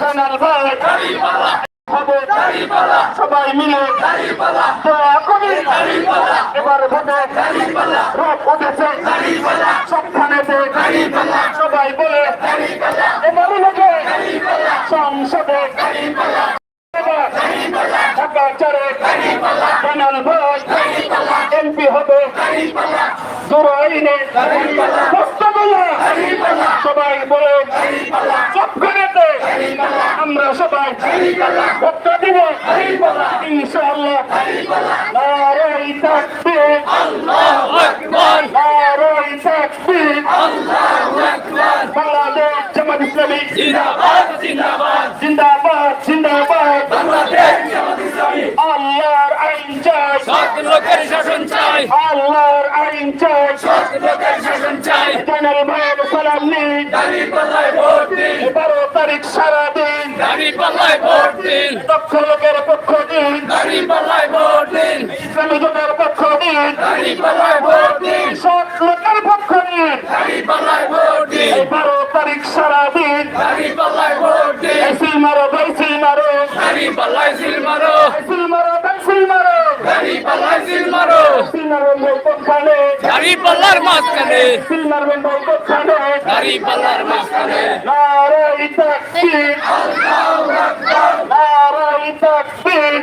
জানাল ভাই সবাই মিলে দয়া করে এবার ভোটে রোগ উঠেছে সবখানেতে সবাই বলে এবার লোকে সংসদে ঢাকা চারে জানাল ভাই এমপি হবে আইনে প্রস্তাবনা সবাই বলে সবখানেতে আমরা সবাই ভোটটা দিব। ইনশাআল্লাহ। নারাই তাকবীর। নারাই তাকবীর। বাংলাদেশ জামাত ইসলামী। জিন্দাবাদ জিন্দাবাদ। আল্লাহর আইন চাই। লোকের শাসন চাই। আল্লাহর আইন চাই। লোকের শাসন চাই। জেনারেল নিন দাড়ি পাল্লায় ভোট দিন। বারো তারিখ সারাদিন দাড়ি পাল্লায় ভোট দিন। দক্ষ লোকের পক্ষ দিন। দাড়ি পাল্লায় ভোট দিন। ইসলামী জোটের পক্ষ দিন। দাড়ি পাল্লায় ভোট দিন। সৎ লোকের পক্ষ দিন। দাড়ি পাল্লায় ভোট দিন। এই বারো তারিখ সারাদিন দাড়ি পাল্লায় ভোট দিন। সিল মারো ভাই সিল মারো। দাড়ি পাল্লায় সিল মারো। সিল মারো ভাই সিল মারো দাড়ি পাল্লায় সিল মারো সিল মারবেন ভাই কোনখানে দাড়ি পাল্লার মাঝখানে। দাড়ি পাল্লার মাঝখানে। নারাই তাকবীর নারাই তাকবীর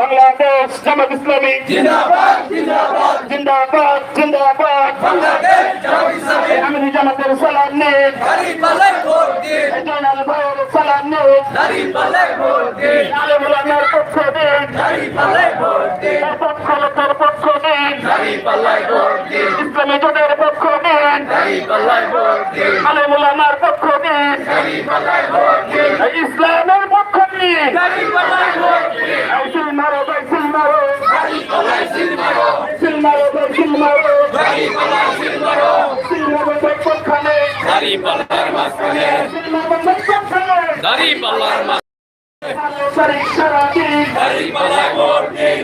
বাংলাদেশ জামাত ইসলামী জিন্দাবাদ জিন্দাবাদ জিন্দাবাদ জিন্দাবাদ বাংলাদেশ জামাত ইসলামী আমি জামাতের সালাম নিন দাড়ি পাল্লায় ভোট দিন জয়নাল ভাইয়ের সালাম নিন দাড়ি পাল্লায় ভোট দিন পক্ষ দাড়ি ভোট দিন পক্ষ দিন। ইসলামী জোটের পক্ষ দিন দাড়ি পাল্লায় ভোট দিন। আলমুল আমার পক্ষ দিন। ইসলামের পক্ষ দিন দাড়ি পাল্লায় ভোট দিন। সিল মারো ভাই সিল মারো। সিল মারো। সিল মারো ভাই সিল মারো। সিল মারো। ভাই কোনখানে দাড়ি পাল্লার মাঝখানে। সিল মারো ভাই কোনখানে দাড়ি পাল্লার মাঝ তারিখ সারাদিন দাড়ি পাল্লায় ভোট দিন।